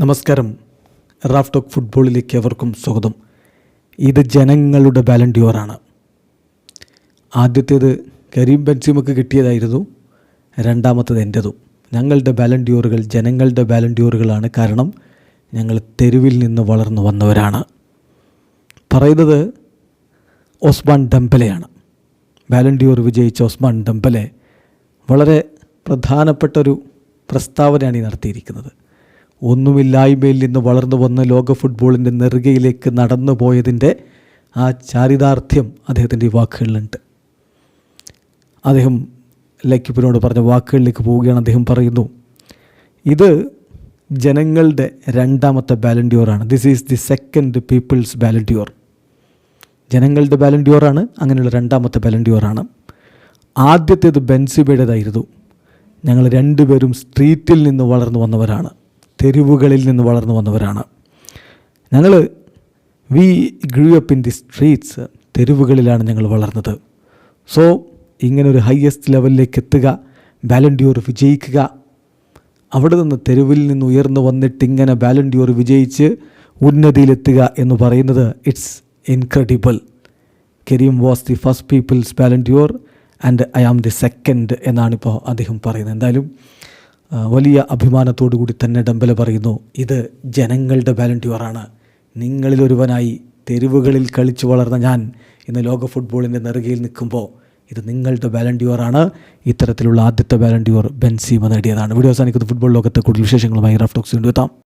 നമസ്കാരം. Raf talk ഫുട്ബോളിലേക്ക് എവർക്കും സ്വാഗതം. ഇത് ജനങ്ങളുടെ ബാലൻഡിയോറാണ്. ആദ്യത്തേത് കരീം ബെൻസിമക്ക് കിട്ടിയതായിരുന്നു രണ്ടാമത്തത് എന്റെതും ഞങ്ങളുടെ ബാലൻഡിയോറുകൾ ജനങ്ങളുടെ ബാലൻഡിയോറുകളാണ് കാരണം ഞങ്ങൾ തെരുവിൽ നിന്ന് വളർന്നു വന്നവരാണ്. പറയുന്നത് ഓസ്മാൻ ഡംബലെയാണ് ബാലൻഡിയോർ വിജയിച്ച ഓസ്മാൻ ഡംബലെ വളരെ പ്രധാനപ്പെട്ട ഒരു പ്രസ്താവനയാണ് ഈ നടത്തിയിരിക്കുന്നത്. ഒന്നുമില്ലായ്മയിൽ നിന്ന് വളർന്നു വന്ന ലോക ഫുട്ബോളിന്റെ നെറുകയിലേക്ക് നടന്നു പോയതിന്റെ ആ ചാരിതാർത്ഥ്യം അദ്ദേഹത്തിന്റെ ഈ വാക്കുകളിലുണ്ട്. അദ്ദേഹം ലക്കിപ്പിനോട് പറഞ്ഞ വാക്കുകളിലേക്ക് പോവുകയാണ്. അദ്ദേഹം പറയുന്നു ഇത് ജനങ്ങളുടെ രണ്ടാമത്തെ ബാലൻഡിയോറാണ് this is the second people's Ballon d'Or ജനങ്ങളുടെ ബാലൻഡിയോറാണ് അങ്ങനെയുള്ള രണ്ടാമത്തെ ബാലൻഡിയോറാണ് ആദ്യത്തേത് ബെൻസിബയുടേതായിരുന്നു ഞങ്ങൾ രണ്ടുപേരും സ്ട്രീറ്റിൽ നിന്ന് വളർന്നു വന്നവരാണ്. തെരുവുകളിൽ നിന്ന് വളർന്നു വന്നവരാണ്. ഞങ്ങൾ we grew up in the streets തെരുവുകളിലാണ് ഞങ്ങൾ വളർന്നത്. സോ ഇങ്ങനെ ഒരു ഹയസ്റ്റ് ലെവലിലേക്ക് എത്തുക ബാലൻഡിയോർ വിജയിക്കുക. അവിടെ നിന്ന് തെരുവിൽ നിന്ന് ഉയർന്നു വന്നിട്ട് ഇങ്ങനെ ബാലൻഡിയോർ വിജയിച്ച് ഉന്നതിയിലെത്തുക എന്ന് പറയുന്നത് it's incredible Karim was the first people's Ballon d'Or and I am the second എന്നാണിപ്പോൾ അദ്ദേഹം പറയുന്നത്. എന്തായാലും വലിയ അഭിമാനത്തോടു കൂടി തന്നെ ഡംബല പറയുന്നു ഇത് ജനങ്ങളുടെ വാലണ്ടിയറാണ് നിങ്ങളിലൊരുവനായി തെരുവുകളിൽ കളിച്ചു വളർന്ന ഞാൻ ഇന്ന് ലോക ഫുട്ബോളിന്റെ നെറുകയിൽ നിൽക്കുമ്പോൾ ഇത് നിങ്ങളുടെ വാലണ്ടിയറാണ് ഇത്തരത്തിലുള്ള ആദ്യത്തെ വാലണ്ടിയർ ബെൻസീമ നേടിയതാണ്. വീഡിയോ അവസാനിക്കുന്നത് ഫുട്ബോൾ ലോകത്തെ കൂടുതൽ വിശേഷങ്ങളുമായി റഫ് ടോക്സ് കൊണ്ടുവെത്താം